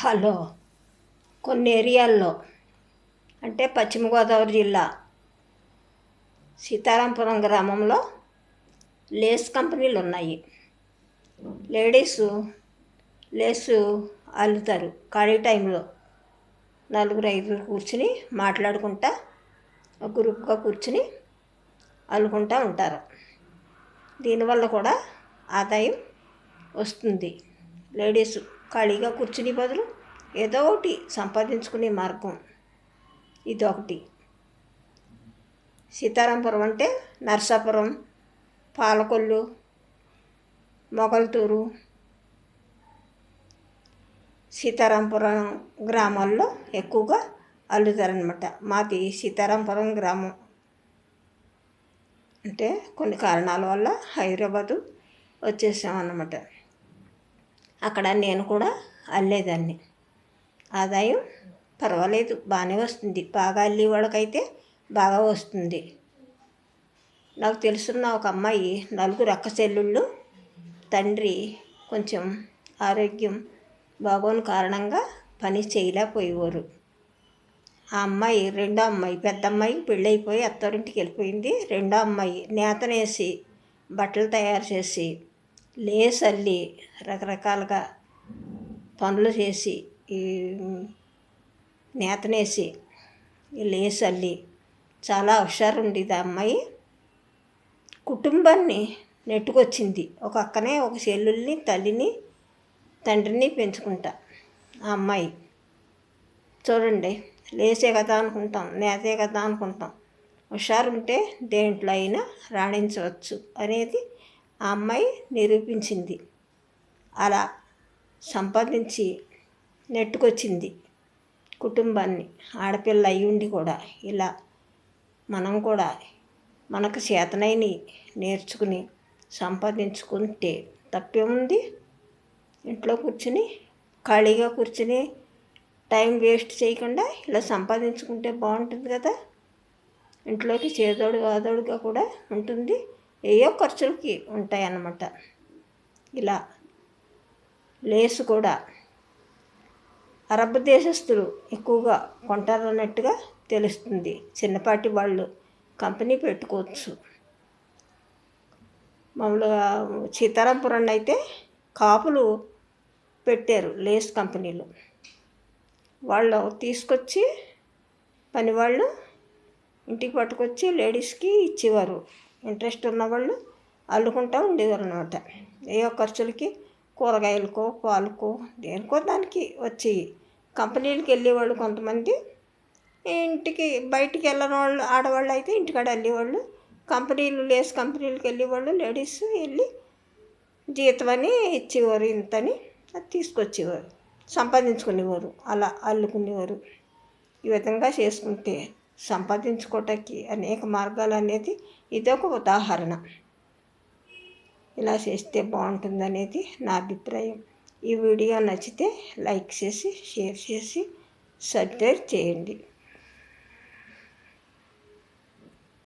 Hello. కొన్ని ఏరియాల్లో అంటే పశ్చిమ గోదావరి జిల్లా సీతారాంపురం గ్రామంలో లేస్ కంపెనీలు ఉన్నాయి లేడీసు లేసు అల్లుతారు. ఖాళీ టైంలో నలుగురు ఐదుగురు కూర్చుని మాట్లాడుకుంటా ఒక గ్రూప్గా కూర్చుని అల్లుకుంటూ ఉంటారు. దీనివల్ల కూడా ఆదాయం వస్తుంది. లేడీస్ ఖాళీగా కూర్చుని బదులు ఏదో ఒకటి సంపాదించుకునే మార్గం. ఇదొకటి. సీతారాంపురం అంటే నర్సాపురం పాలకొల్లు మొగల్తూరు. సీతారాంపురం గ్రామాల్లో ఎక్కువగా అల్లుతారనమాట మాది సీతారాంపురం గ్రామం. అంటే కొన్ని కారణాల వల్ల హైదరాబాదు వచ్చేసామన్నమాట. అక్కడ నేను కూడా అల్లేదాన్ని. ఆదాయం పర్వాలేదు బాగానే వస్తుంది. బాగా అల్లేవాడికైతే బాగా వస్తుంది. నాకు తెలుసున్న ఒక అమ్మాయి నలుగురు అక్క చెల్లుళ్ళు తండ్రి కొంచెం ఆరోగ్యం బాగోని కారణంగా పని చేయలేకపోయేవారు. ఆ అమ్మాయి రెండో అమ్మాయి పెద్ద అమ్మాయి పెళ్ళైపోయి అత్తారింటికి వెళ్ళిపోయింది. రెండో అమ్మాయి నేతనేసి బట్టలు తయారు చేసి లేస్ అల్లి రకరకాలుగా పనులు చేసి ఈ నేతనేసి లేస్ అల్లి చాలా హుషారు ఉండేది ఆ అమ్మాయి. కుటుంబాన్ని నెట్టుకొచ్చింది. ఒక అక్కనే ఒక చెల్లుల్ని తల్లిని తండ్రిని పెంచుకుంటా ఆ అమ్మాయి. చూడండి లేసే కదా అనుకుంటాం నేతే కదా అనుకుంటాం. హుషారుంటే దేంట్లో అయినా రాణించవచ్చు అనేది ఆ అమ్మాయి నిరూపించింది. అలా సంపాదించి నెట్టుకొచ్చింది కుటుంబాన్ని. ఆడపిల్ల అయ్యుండి కూడా ఇలా మనం కూడా మనకు చేతనైని నేర్చుకుని సంపాదించుకుంటే తప్పేముంది? ఇంట్లో కూర్చుని ఖాళీగా కూర్చుని టైం వేస్ట్ చేయకుండా ఇలా సంపాదించుకుంటే బాగుంటుంది కదా? ఇంట్లోకి చేదోడు వాదోడుగా కూడా ఉంటుంది. ఏయో ఖర్చులకి ఉంటాయన్నమాట. ఇలా లేసు కూడా అరబ్ దేశస్తులు ఎక్కువగా కొంటారన్నట్టుగా తెలుస్తుంది. చిన్నపాటి వాళ్ళు కంపెనీ పెట్టుకోవచ్చు. మామూలుగా సీతారాంపురం అయితే కాపులు పెట్టారు లేస్ కంపెనీలు. వాళ్ళు తీసుకొచ్చి పని వాళ్ళు ఇంటికి పట్టుకొచ్చి లేడీస్కి ఇచ్చేవారు. ఇంట్రెస్ట్ ఉన్నవాళ్ళు అల్లుకుంటూ ఉండేవారు అనమాట ఏ ఖర్చులకి కూరగాయలకో పాలకో దేనికో దానికి వచ్చేవి కంపెనీలకు వెళ్ళేవాళ్ళు కొంతమంది. ఇంటికి బయటికి వెళ్ళని వాళ్ళు ఆడవాళ్ళు అయితే ఇంటికాడ వెళ్ళేవాళ్ళు కంపెనీలు లేస్ కంపెనీలకు వెళ్ళేవాళ్ళు. లేడీస్ వెళ్ళి జీతం అని ఇచ్చేవారు ఇంతని అది తీసుకొచ్చేవారు. సంపాదించుకునేవారు అలా అల్లుకునేవారు. ఈ విధంగా చేసుకుంటే సంపాదించుకోవటానికి అనేక మార్గాలు అనేది ఇదొక ఉదాహరణ. ఇలా చేస్తే బాగుంటుంది అనేది నా అభిప్రాయం. ఈ వీడియో నచ్చితే లైక్ చేసి షేర్ చేసి సబ్స్క్రైబ్ చేయండి.